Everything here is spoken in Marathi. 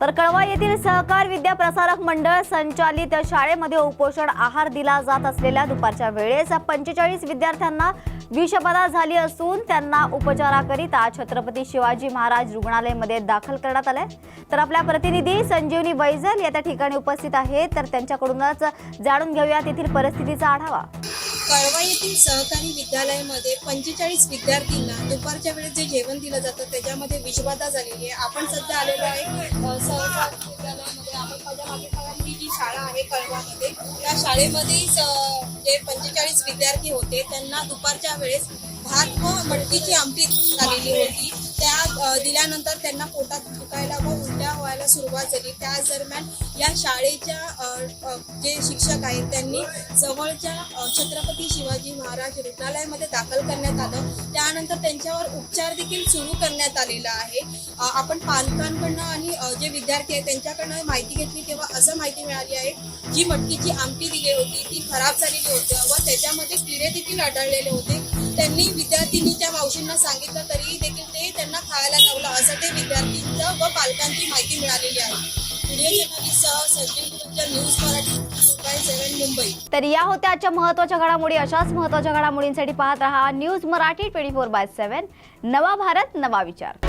तर कळवा येथील सहकार विद्या प्रसारक मंडळ संचालित शाळेमध्ये उपोषण आहार दिला जात असलेल्या दुपारच्या वेळेस पंचेचाळीस विद्यार्थ्यांना विषबाधा झाली असून त्यांना उपचाराकरिता छत्रपती शिवाजी महाराज रुग्णालयामध्ये दाखल करण्यात आलंय. तर आपल्या प्रतिनिधी संजीवनी बैजल या त्या ठिकाणी उपस्थित आहेत. तर त्यांच्याकडूनच जाणून घेऊया तेथील परिस्थितीचा आढावा. कळवा येथील सहकारी विद्यालयामध्ये पंचेचाळीस विद्यार्थ्यांना दुपारच्या वेळेस जे जेवण दिलं जातं त्याच्यामध्ये विषबाधा झालेली आहे. आपण सध्या आलेलो आहे सहकारी विद्यालयामध्ये. आपण माझ्या मागे जी शाळा आहे कळवामध्ये त्या शाळेमध्ये जे पंचेचाळीस विद्यार्थी होते त्यांना दुपारच्या वेळेस भात व मटकीची आमटी झालेली होती. त्या दिल्यानंतर त्यांना पोटात दुखायला व उलट्या व्हायला सुरुवात झाली. त्याच दरम्यान या शाळेच्या जे शिक्षक आहेत त्यांनी जवळच्या छत्रपती शिवाजी महाराज रुग्णालयामध्ये दाखल करण्यात आलं. त्यानंतर त्यांच्यावर उपचार देखील सुरू करण्यात आलेला आहे. आपण पालकांकडनं आणि जे विद्यार्थी आहेत त्यांच्याकडनं माहिती घेतली तेव्हा असं माहिती मिळाली आहे जी मटकीची आमटी दिली होती ती खराब झालेली होती व त्याच्यामध्ये किडे देखील आढळलेले होते. त्यांनी विद्यार्थिनीच्या मावशींना सांगितलं तरी पालकांची माहिती मिळालेली आहे. तर या होत्या आजच्या महत्त्वाच्या घडामोडी. अशाच महत्त्वाच्या घडामोडींसाठी पाहत रहा news Marathi twenty four by seven नवा भारत नवा विचार.